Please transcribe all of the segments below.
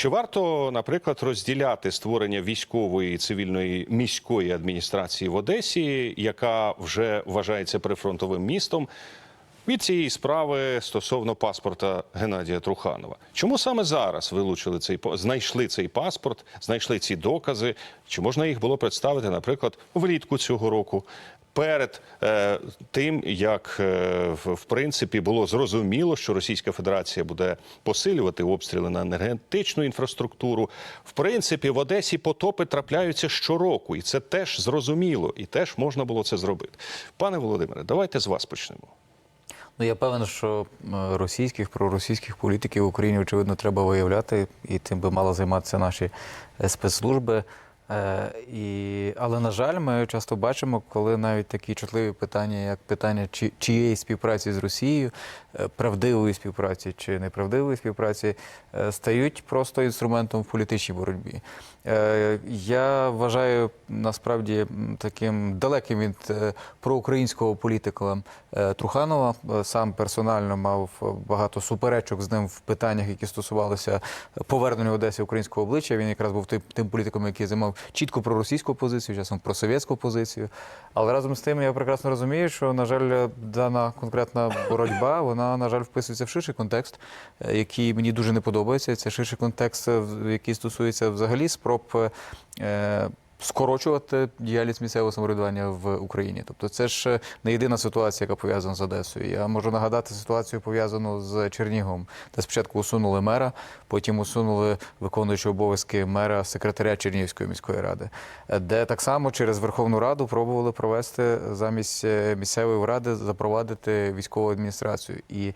Чи варто, наприклад, розділяти створення військової і цивільної міської адміністрації в Одесі, яка вже вважається прифронтовим містом? Від цієї справи стосовно паспорта Геннадія Труханова. Чому саме зараз вилучили цей знайшли цей паспорт, знайшли ці докази? Чи можна їх було представити, наприклад, влітку цього року? Перед е, тим як е, в, принципі було зрозуміло, що Російська Федерація буде посилювати обстріли на енергетичну інфраструктуру, в принципі, в Одесі потопи трапляються щороку, і це теж зрозуміло, і теж можна було це зробити. Пане Володимире, давайте з вас почнемо. Ну, я певен, що російських, проросійських політиків в Україні, очевидно, треба виявляти, і тим би мали займатися наші е, спецслужби. Е, і, але, на жаль, ми часто бачимо, коли навіть такі чутливі питання, як питання чи, чиєї співпраці з Росією, правдивої співпраці чи неправдивої співпраці, е, стають просто інструментом в політичній боротьбі. Е, Я вважаю насправді таким далеким від е, проукраїнського політика е, Труханова. Е, Сам персонально мав е, багато суперечок з ним в питаннях, які стосувалися повернення Одесі українського обличчя. Він якраз був тим, тим політиком, який займав чітко проросійську позицію, часом просовєтську позицію. Але разом з тим я прекрасно розумію, що на жаль, дана конкретна боротьба, вона на жаль вписується в ширший контекст, е, який мені дуже не подобається. Це ширший контекст, е, який стосується взагалі спроб. Е, Скорочувати діяльність місцевого самоврядування в Україні, тобто це ж е, не єдина ситуація, яка пов'язана з Одесою. Я можу нагадати ситуацію пов'язану з Черніговом, де спочатку усунули мера, потім усунули виконуючого обов'язки мера секретаря Чернігівської міської ради, е, де так само через Верховну Раду пробували провести замість е, місцевої ради запровадити військову адміністрацію. І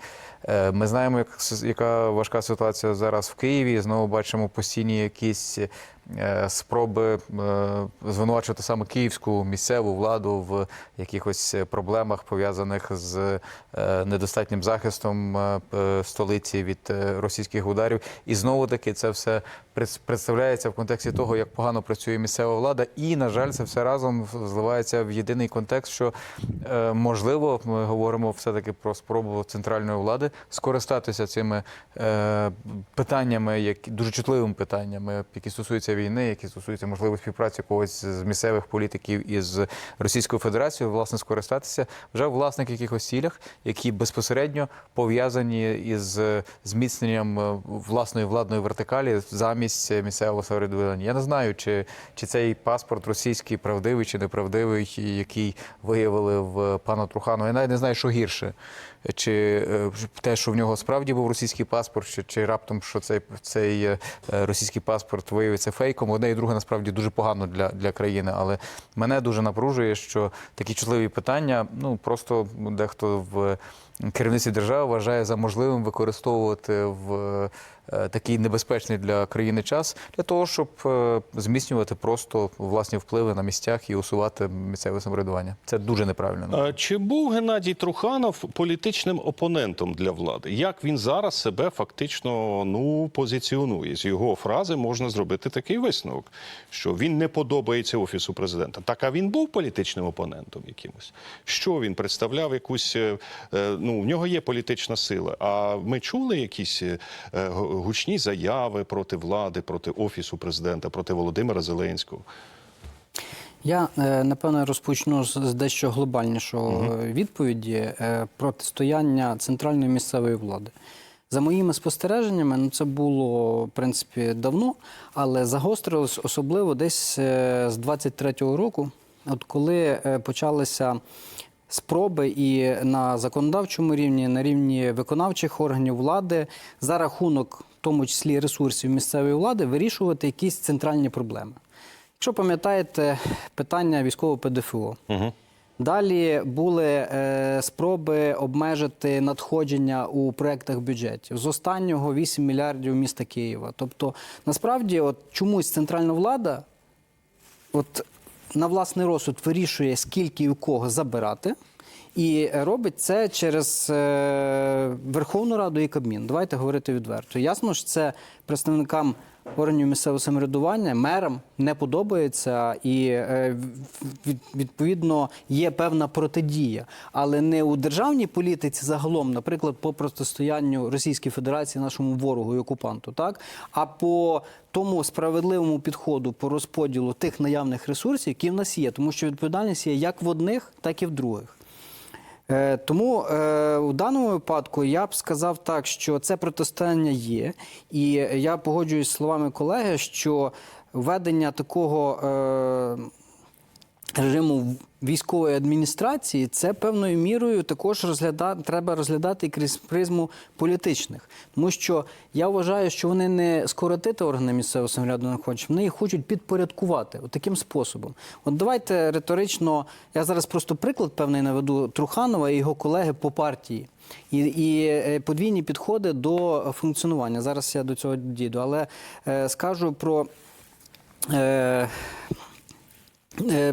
е, ми знаємо, як, яка важка ситуація зараз в Києві. Знову бачимо постійні якісь е, спроби е, звинувачувати саме київську місцеву владу в якихось проблемах, пов'язаних з е, недостатнім захистом е, столиці від е, російських ударів. І знову таки це все представляється в контексті того, як погано працює місцева влада. І, на жаль, це все разом зливається в єдиний контекст, що е, можливо, ми говоримо все-таки про спробу центральної влади скористатися цими е, питаннями, які дуже чутливими питаннями, які стосуються війни, які стосуються можливої співпраці когось з місцевих політиків із Російською Федерацією, власне, скористатися вже в власних якихось цілях, які безпосередньо пов'язані із зміцненням е, власної владної вертикалі замість місцевого самоврядування. Я не знаю, чи, чи цей паспорт російський правдивий чи неправдивий, який виявили в пана Труханова. Я навіть не знаю, що гірше. Чи е, те, що в нього справді був російський паспорт, чи, чи раптом що цей, цей е, російський паспорт виявиться фейком. Одне і друге насправді дуже погано для, для країни. Але мене дуже напружує, що такі чутливі питання, ну просто дехто в керівництві держави вважає за можливим використовувати в такий небезпечний для країни час для того, щоб е, зміцнювати просто власні впливи на місцях і усувати місцеве самоврядування. Це дуже неправильно. Чи був Геннадій Труханов політичним опонентом для влади? Як він зараз себе фактично ну позиціонує? З його фрази можна зробити такий висновок, що він не подобається офісу президента. Так а він був політичним опонентом якимось. Що він представляв? Якусь е, е, ну в нього є політична сила. А ми чули якісь е, гучні заяви проти влади, проти офісу президента, проти Володимира Зеленського. Я е, напевно розпочну з дещо глобальнішого е, відповіді е, протистояння центральної місцевої влади. За моїми спостереженнями, ну це було в принципі давно, але загострилось особливо десь е, з 23-го року, от коли почалися спроби і на законодавчому рівні, на рівні виконавчих органів влади за рахунок, в тому числі ресурсів місцевої влади, вирішувати якісь центральні проблеми. Якщо пам'ятаєте питання військового ПДФО, Угу. далі були е, спроби обмежити надходження у проєктах бюджетів. З останнього 8 мільярдів міста Києва. Тобто, насправді, от чомусь центральна влада от, на власний розсуд вирішує, скільки і у кого забирати. І робить це через е, Верховну Раду і Кабмін. Давайте говорити відверто. Ясно ж, це представникам органів місцевого самоврядування, мерам не подобається, і е, відповідно є певна протидія, але не у державній політиці загалом, наприклад, по протистоянню Російській Федерації нашому ворогу і окупанту, так? А по тому справедливому підходу по розподілу тих наявних ресурсів, які в нас є, тому що відповідальність є як в одних, так і в других. Е, Тому в у даному випадку я б сказав так, що це протистояння є, і я погоджуюсь з словами колеги, що введення такого е, режиму військової адміністрації це певною мірою також розгляда... треба розглядати крізь призму політичних. Тому що я вважаю, що вони не скоротити органи місцевого самоврядування хочуть, вони їх хочуть підпорядкувати от таким способом. От давайте риторично, я зараз просто приклад певний наведу Труханова і його колеги по партії. І, і е, подвійні підходи до функціонування. Зараз я до цього дійду, але е, скажу про. Е,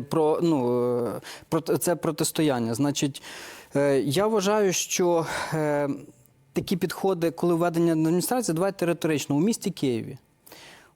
Про ну е, про це протистояння. Значить, е, я вважаю, що е, такі підходи, коли введення адміністрації, давайте риторично у місті Києві.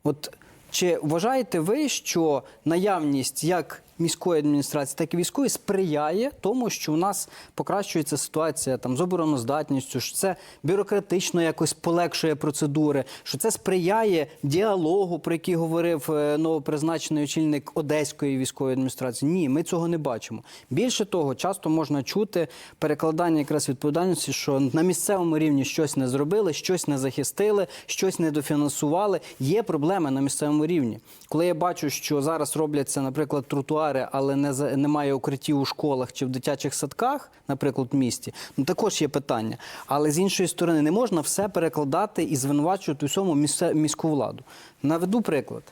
От чи вважаєте ви, що наявність як міської адміністрації, так і військової сприяє тому, що у нас покращується ситуація там з обороноздатністю, що це бюрократично якось полегшує процедури, що це сприяє діалогу, про який говорив е, новопризначений очільник Одеської військової адміністрації? Ні, ми цього не бачимо. Більше того, часто можна чути перекладання якраз відповідальності, що на місцевому рівні щось не зробили, щось не захистили, щось не дофінансували. Є проблеми на місцевому рівні. Коли я бачу, що зараз робляться, наприклад, тротуари, але не за- немає укриттів у школах чи в дитячих садках, наприклад, в місті, ну також є питання. Але з іншої сторони, не можна все перекладати і звинувачувати усьому місце- міську владу. Наведу приклад.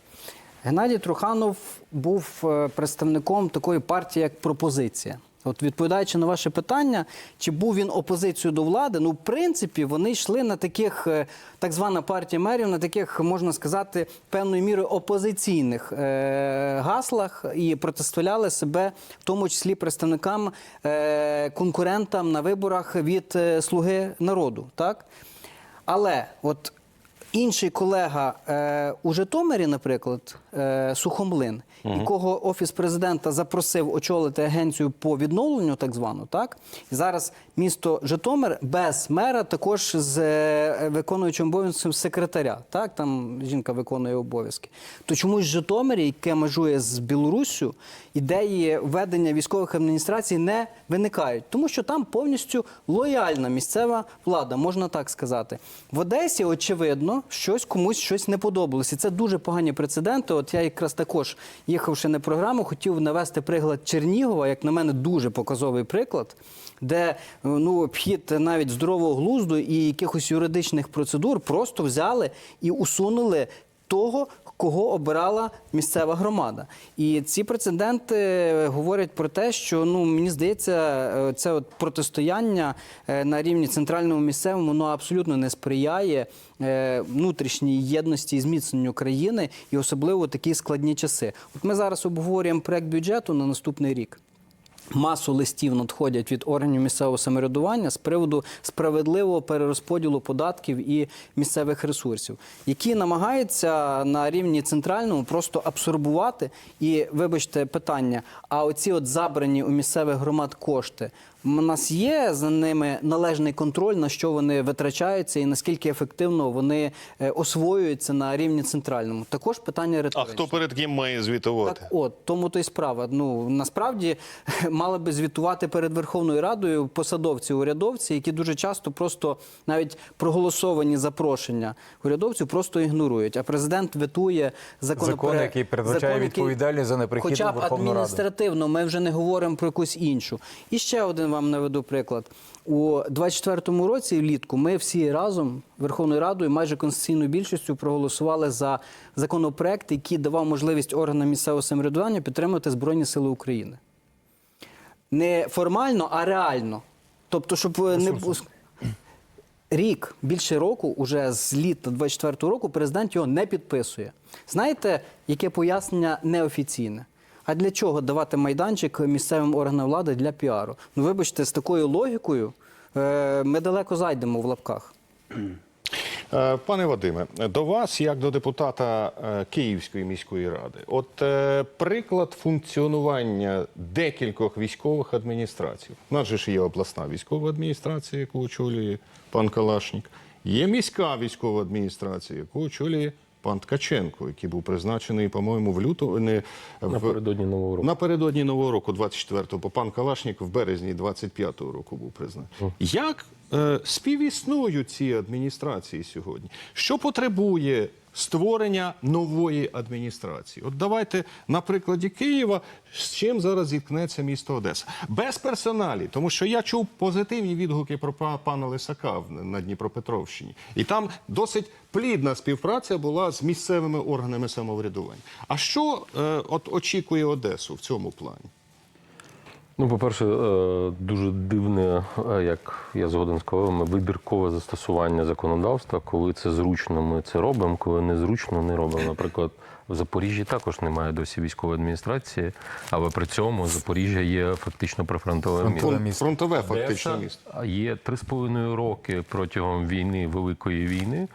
Геннадій Труханов був е, представником такої партії, як пропозиція. От відповідаючи на ваше питання, чи був він опозицією до влади, ну в принципі вони йшли на таких, е, так звана партія мерів, на таких, можна сказати, певною мірою опозиційних е, гаслах і протиставляли себе, в тому числі представникам е, конкурентам на виборах від е, Слуги народу. Так? Але от інший колега е, у Житомирі, наприклад, е, Сухомлин, якого офіс президента запросив очолити агенцію по відновленню, так звану, так і зараз місто Житомир без мера, також з е, виконуючим обов'язком секретаря. Так, там жінка виконує обов'язки. То чомусь в Житомирі, яке межує з Білоруссю, ідеї введення військових адміністрацій не виникають, тому що там повністю лояльна місцева влада, можна так сказати. В Одесі, очевидно, щось комусь щось не подобалося. І це дуже погані прецеденти. От я якраз також, їхавши на програму, хотів навести приклад Чернігова, як на мене, дуже показовий приклад, де ну, обхід навіть здорового глузду і якихось юридичних процедур просто взяли і усунули того, кого обирала місцева громада. І ці прецеденти говорять про те, що ну мені здається, е, це от протистояння е, на рівні центральному місцевому воно абсолютно не сприяє е, внутрішній єдності і зміцненню країни, і особливо такі складні часи. От ми зараз обговорюємо проект бюджету на наступний рік. Масу листів надходять від органів місцевого самоврядування з приводу справедливого перерозподілу податків і місцевих ресурсів, які намагаються на рівні центральному просто абсорбувати. І вибачте питання: а оці от забрані у місцевих громад кошти. У нас є за ними належний контроль, на що вони витрачаються і наскільки ефективно вони е, освоюються на рівні центральному. Також питання А хто перед ким має звітувати? Так от, тому то й справа. Ну, насправді мали би звітувати перед Верховною Радою посадовці, урядовці, які дуже часто просто навіть проголосовані запрошення урядовців просто ігнорують. А президент ветує законопроект. Закон, який передбачає відповідальність за неприхід Хоча б Верховну Раду. адміністративно, ми вже не говоримо про якусь іншу. І ще один вам наведу приклад. У 24-му році влітку ми всі разом Верховною Радою майже конституційною більшістю проголосували за законопроект, який давав можливість органам місцевого самоврядування підтримувати Збройні Сили України. Не формально, а реально. Тобто, щоб не рік, більше року, уже з літа 24-го року, президент його не підписує. Знаєте, яке пояснення неофіційне? А для чого давати майданчик місцевим органам влади для піару? Ну, вибачте, з такою логікою е, ми далеко зайдемо в лапках. Е, Пане Вадиме, до вас, як до депутата е, Київської міської ради, от приклад функціонування декількох військових адміністрацій. У нас же ж є обласна військова адміністрація, яку очолює пан Калашнік. Є міська військова адміністрація, яку очолює пан Ткаченко, який був призначений, по-моєму, в лютому не в- Напередодні Нового року. Напередодні нового року, 24-го, бо пан Калашнік в березні 25-го року був призначений. Як е, співіснують ці адміністрації сьогодні? Що потребує створення нової адміністрації? От давайте на прикладі Києва, з чим зараз зіткнеться місто Одеса. Без персоналі, тому що я чув позитивні відгуки про пана Лисака на Дніпропетровщині. І там досить плідна співпраця була з місцевими органами самоврядування. А що е, от очікує Одесу в цьому плані? Ну, по-перше, е, дуже дивне, е, як я згоден з колегами, вибіркове застосування законодавства. Коли це зручно, ми це робимо, коли незручно, не робимо. Наприклад, в Запоріжжі також немає досі військової адміністрації, але при цьому Запоріжжя є фактично прифронтовим містом. Фронтове місто. Фронтове фактично місто. Є три з половиною роки протягом війни, великої війни,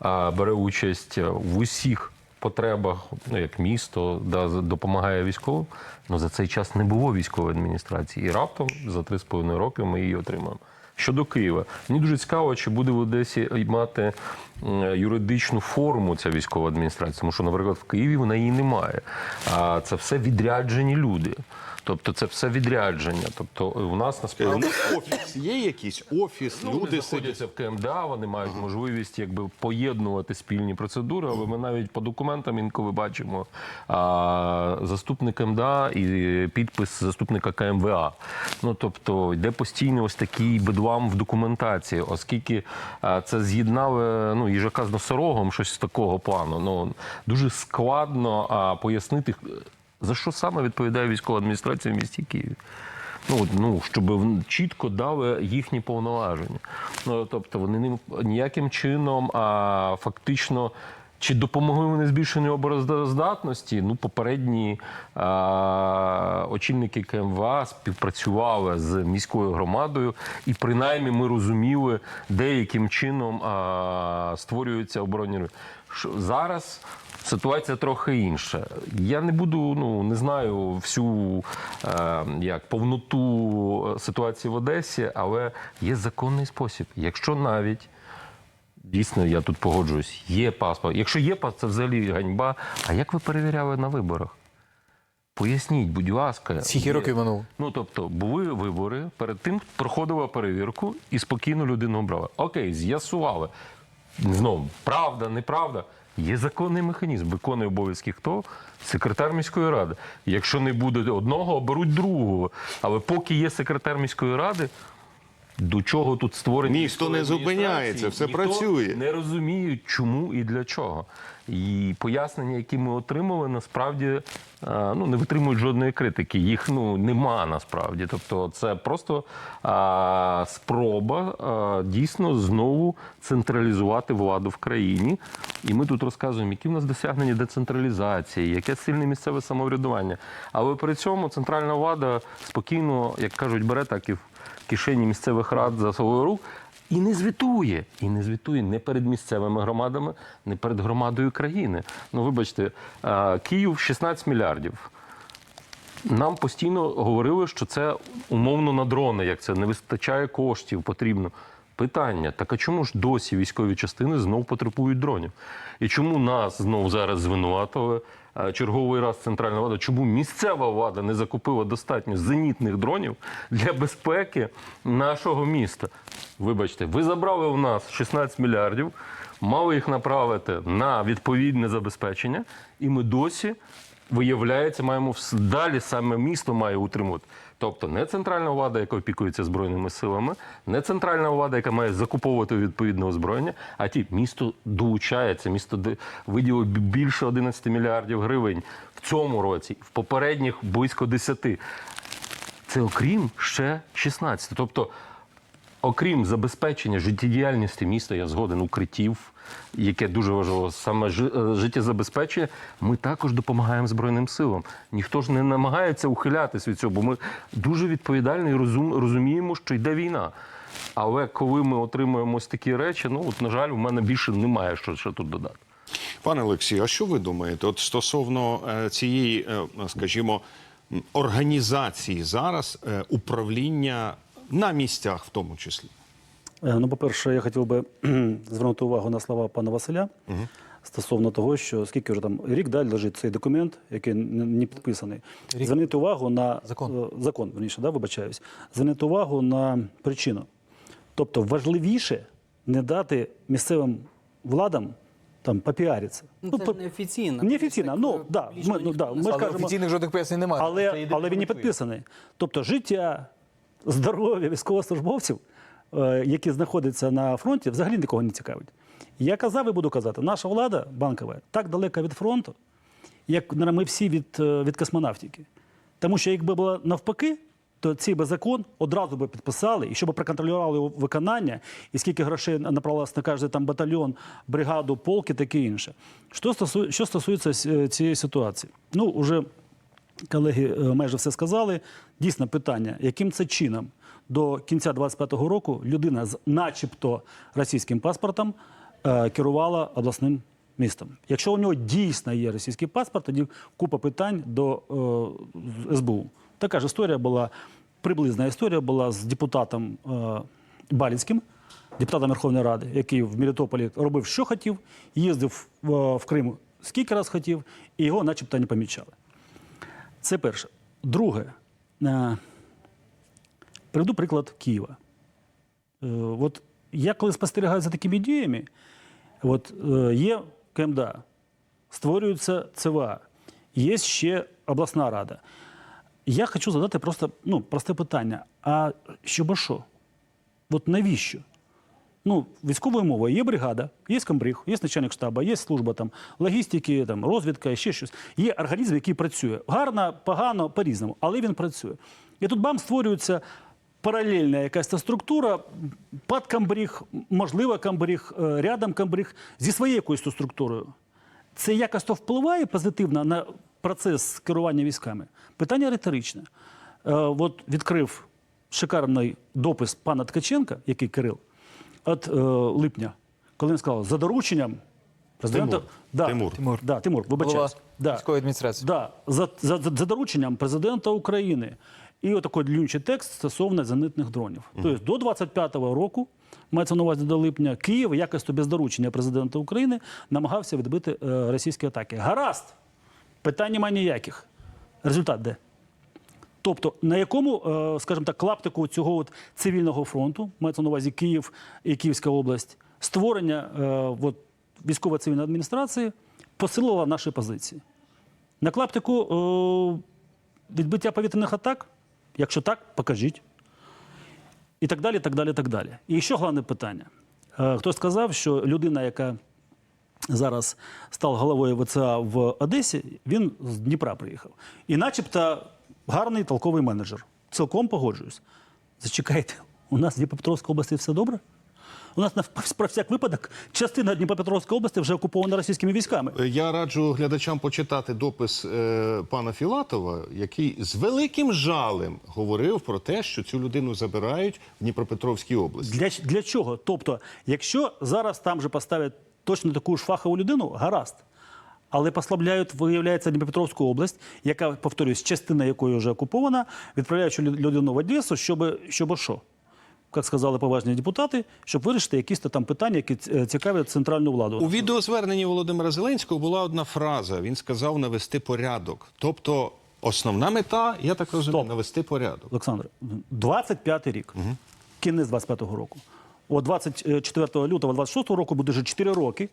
а бере участь в усіх потребах, ну як місто, да, допомагає військовим. Ну за цей час не було військової адміністрації. І раптом за три з половиною роки ми її отримаємо. Щодо Києва, мені дуже цікаво, чи буде в Одесі мати юридичну форму ця військова адміністрація, тому що, наприклад, в Києві вона її немає. А це все відряджені люди. Тобто це все відрядження. Тобто у нас насправді Офіс є якийсь офіс, Ну, люди знаходяться в КМДА, вони мають можливість якби поєднувати спільні процедури, але ми навіть по документам інколи бачимо а, заступник КМДА і підпис заступника КМВА. Ну тобто йде постійно ось такий бедлам в документації, оскільки а, це з'єднали ну, їжака з носорогом, щось з такого плану. Ну дуже складно а, пояснити, за що саме відповідає військова адміністрація в місті Києві. Ну, ну, щоб чітко дали їхні повноваження. Ну, тобто вони ніяким чином, а фактично. Чи допомогли вони збільшенню обороздатності? Ну, попередні а, очільники КМВА співпрацювали з міською громадою, і принаймні ми розуміли, деяким чином а, створюються оборонні. райони. Що Зараз Ситуація трохи інша. Я не буду, ну не знаю всю е, як повноту ситуації в Одесі, але є законний спосіб. Якщо навіть дійсно я тут погоджуюсь, є паспорт. Якщо є паспорт, це взагалі ганьба. А як ви перевіряли на виборах? Поясніть, будь ласка, Скільки років минуло? Ну тобто були вибори, перед тим проходила перевірку і спокійно людину обрали. Окей, з'ясували. Знову правда, неправда. Є законний механізм. Виконує обов'язки хто? Секретар міської ради. Якщо не буде одного, оберуть другого. Але поки є секретар міської ради, до чого тут створені ніхто не зупиняється, все ніхто працює. Не розуміють, чому і для чого. І пояснення, які ми отримали, насправді е, ну, не витримують жодної критики. Їх ну, нема насправді. Тобто, це просто а, спроба а, дійсно знову централізувати владу в країні. І ми тут розказуємо, які в нас досягнення децентралізації, яке сильне місцеве самоврядування. Але при цьому центральна влада спокійно, як кажуть, бере так і в кишені місцевих рад за свою рук. І не звітує, і не звітує не перед місцевими громадами, не перед громадою країни. Ну, вибачте, Київ 16 мільярдів. Нам постійно говорили, що це умовно на дрони, як це не вистачає коштів, потрібно. Питання: так а чому ж досі військові частини знов потребують дронів? І чому нас знов зараз звинуватили е, черговий раз центральна влада? Чому місцева влада не закупила достатньо зенітних дронів для безпеки нашого міста? Вибачте, ви забрали у нас 16 мільярдів, мали їх направити на відповідне забезпечення, і ми досі виявляється, маємо далі саме місто має утримувати. Тобто не центральна влада, яка опікується збройними силами, не центральна влада, яка має закуповувати відповідне озброєння, а ті місто долучається. Місто виділило більше 11 мільярдів гривень в цьому році, в попередніх близько 10. Це окрім ще 16. Тобто окрім забезпечення життєдіяльності міста, я згоден укриттів, яке дуже важливо, саме е, життєзабезпечення, ми також допомагаємо Збройним силам. Ніхто ж не намагається ухилятися від цього, бо ми дуже відповідально і розум, розуміємо, що йде війна. Але коли ми отримуємо ось такі речі, ну от на жаль, у мене більше немає що, що тут додати. Пане Олексію, а що ви думаєте? От стосовно е, цієї, е, скажімо, організації зараз управління на місцях, в тому числі? Е, Ну, по-перше, я хотів би звернути увагу на слова пана Василя стосовно того, що скільки вже там рік далі лежить цей документ, який не не підписаний. Звернути увагу на Закон. е, закон, верніше, да, вибачаюсь. Звернути увагу на причину. Тобто важливіше не дати місцевим владам там попіаритися. Ну, це по- ж неофіційно. Неофіційно, Так, ну, да, ми- ну, да, ми. Але кажемо- офіційних жодних пояснень немає. Але, але він не підписаний. Тобто життя, здоров'я військовослужбовців, е, які знаходяться на фронті, взагалі нікого не цікавить. Я казав і буду казати, наша влада банкова так далека від фронту, як ми всі від, е, від космонавтики. Тому що якби було навпаки, то цей би закон одразу би підписали, і щоб проконтролювали його виконання, і скільки грошей направилось на кожен там батальйон, бригаду, полк і таке інше. Що стосується, що стосується цієї ситуації? Ну, уже колеги е, майже все сказали. Дійсно, питання, яким це чином до кінця 25-го року людина з начебто російським паспортом е, керувала обласним містом. Якщо у нього дійсно є російський паспорт, тоді купа питань до е, СБУ. Така ж історія була, приблизна історія була з депутатом е, Баліцьким, депутатом Верховної Ради, який в Мелітополі робив, що хотів, їздив в, в Крим скільки раз хотів, і його начебто не помічали. Це перше. Друге, е, приведу приклад Києва. Е, От я коли спостерігаю за такими діями, от е, є КМДА, створюється ЦВА, є ще обласна рада. Я хочу задати просто ну, просте питання: а щоб що? От навіщо? Ну, військовою мовою є бригада, є комбриг, є начальник штабу, є служба там, логістики, там, розвідка, ще щось. Є організм, який працює. Гарно, погано, по-різному, але він працює. І тут бам створюється паралельна якась та структура, під комбриг, можливо, комбриг, е, рядом комбриг, зі своєю якоюсь структурою. Це якось впливає позитивно на процес керування військами? Питання риторичне. Е, от відкрив шикарний допис пана Ткаченка, який Кирил, от е, липня, коли він сказав, за дорученням президента. Тимур. Да, Тимур. Тимур. Да, Тимур, вибачаюсь. Да. військової адміністрації. Да, за, за, за, за дорученням президента України. І отакий длючий текст стосовно зенитних дронів. Тобто до 25-го року, мається на увазі до липня, Київ якось то без доручення президента України намагався відбити е, російські атаки. Гаразд, питань немає ніяких. Результат де? Тобто, на якому, е, скажімо так, клаптику цього от цивільного фронту, мається на увазі Київ і Київська область, створення е, от, військово-цивільної адміністрації посилило наші позиції. На клаптику е, відбиття повітряних атак, якщо так, покажіть. І так далі, так далі, так далі. І ще головне питання. Хтось сказав, що людина, яка зараз став головою ВЦА в Одесі, він з Дніпра приїхав. І начебто гарний толковий менеджер. Цілком погоджуюсь. Зачекайте, у нас в Дніпропетровській області все добре? У нас на про всяк випадок частина Дніпропетровської області вже окупована російськими військами. Е, Я раджу глядачам почитати допис е, пана Філатова, який з великим жалем говорив про те, що цю людину забирають в Дніпропетровській області. Для, для чого? Тобто, якщо зараз там же поставлять точно таку ж фахову людину, гаразд. Але послабляють, виявляється, Дніпропетровську область, яка, повторюсь, частина якої вже окупована, відправляючи людину в Одесу, щоб, щоб що? Як сказали поважні депутати, щоб вирішити якісь то там питання, які цікавлять центральну владу. У відеозверненні Володимира Зеленського була одна фраза. Він сказав навести порядок. Тобто, основна мета, я так розумію, Стоп. навести порядок. Олександр, 25-й рік, кінець 25-го року. О 24 лютого 26 року буде вже 4 роки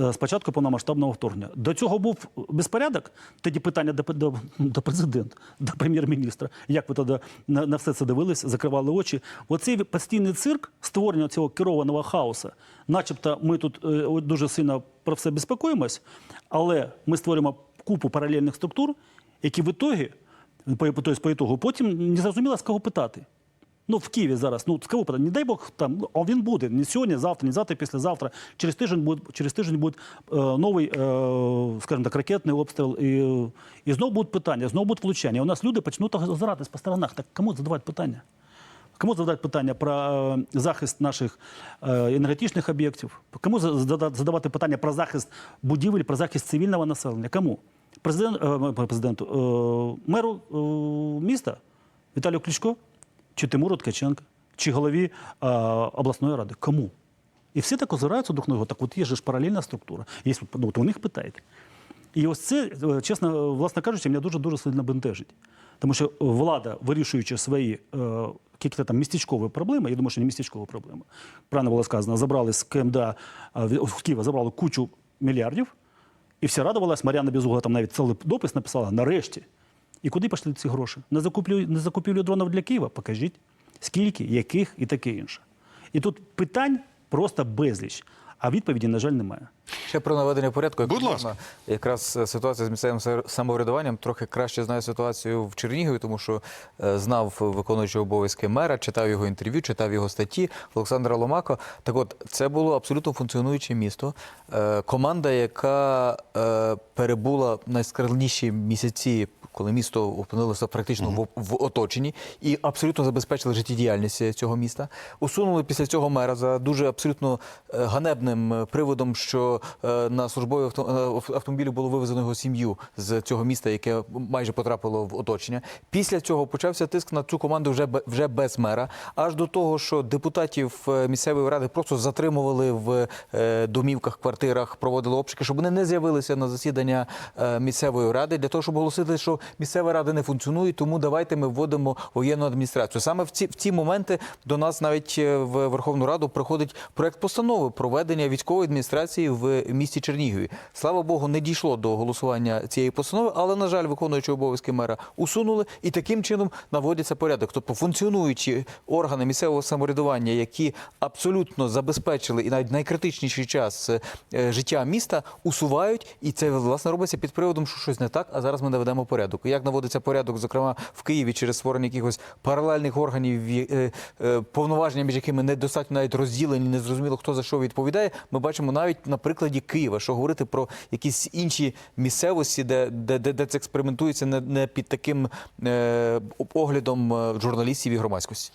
е, з початку повномасштабного вторгнення. До цього був безпорядок. Тоді питання до, до, до президента, до прем'єр-міністра. Як ви тоді на, на все це дивились, закривали очі? Оцей постійний цирк створення цього керованого хаосу, начебто ми тут е, дуже сильно про все безпокоїмось, але ми створюємо купу паралельних структур, які в ітогі по, тобто, по ітогу потім не зрозуміло, з кого питати. Ну, в Києві зараз, ну, кого питання, не дай Бог, там, ну, а він буде, не сьогодні, завтра, не завтра, післязавтра. Через тиждень буде, через тиждень буде е, новий, е, скажімо так, ракетний обстріл, і, і знову будуть питання, знову будуть влучання. У нас люди почнуть озиратись по сторонах. Так кому задавати питання? Кому задавати питання про е, захист наших е, енергетичних об'єктів? Кому задавати питання про захист будівель, про захист цивільного населення? Кому? Президент, е, президенту, меру міста Віталію Кличко? Чи Тимуру Ткаченка? Чи голові е, обласної ради? Кому? І всі так озираються друг на друга. Так от є ж паралельна структура. Є, ну, от у них питаєте. І ось це, е, чесно, власне кажучи, мене дуже дуже сильно бентежить. Тому що влада, вирішуючи свої е, якісь там містечкові проблеми, я думаю, що не містечкові проблеми. Правильно було сказано, забрали з КМДА е, з Києва забрали кучу мільярдів, і всі радувалась. Мар'яна Безугла там навіть цілий допис написала нарешті. І куди пішли ці гроші? На закупівлю, на закупівлю дронів для Києва? Покажіть. Скільки, яких і таке інше. І тут питань просто безліч, а відповіді, на жаль, немає. Ще про наведення порядку. як Будь можна. ласка. Якраз е, ситуація з місцевим самоврядуванням трохи краще знаю ситуацію в Чернігові, тому що е, знав виконуючого обов'язки мера, читав його інтерв'ю, читав його статті Олександра Ломако. Так от, це було абсолютно функціонуюче місто. Е, Команда, яка перебула найскладніші місяці, коли місто опинилося практично в, в оточенні, і абсолютно забезпечили життєдіяльність цього міста. Усунули після цього мера за дуже абсолютно е, ганебним е, приводом, що е, на службові автомобілі було вивезено його сім'ю з цього міста, яке майже потрапило в оточення. Після цього почався тиск на цю команду вже вже без мера, аж до того, що депутатів місцевої ради просто затримували в домівках, квартирах, проводили обшуки, щоб вони не з'явилися на засідання місцевої ради для того, щоб оголосити, що місцева рада не функціонує, тому давайте ми вводимо воєнну адміністрацію. Саме в ці в ці моменти до нас навіть е, в Верховну Раду приходить проект постанови про введення військової адміністрації в місті Чернігові. Слава Богу, не дійшло до голосування цієї постанови, але на жаль, виконуючи обов'язки мера усунули і таким чином наводиться порядок. Тобто функціонуючі органи місцевого самоврядування, які абсолютно забезпечили і навіть найкритичніший час е, життя міста, усувають, і це власне робиться під приводом, що щось не так. А зараз ми наведемо порядок. Як наводиться порядок, зокрема в Києві, через створення якихось паралельних органів, е, е, повноваження між якими недостатньо навіть розділені, не зрозуміло, хто за що відповідає. Ми бачимо навіть на прикладі Києва, що говорити про якісь інші місцевості, де, де, де, де це експериментується не, не під таким е, оглядом журналістів і громадськості.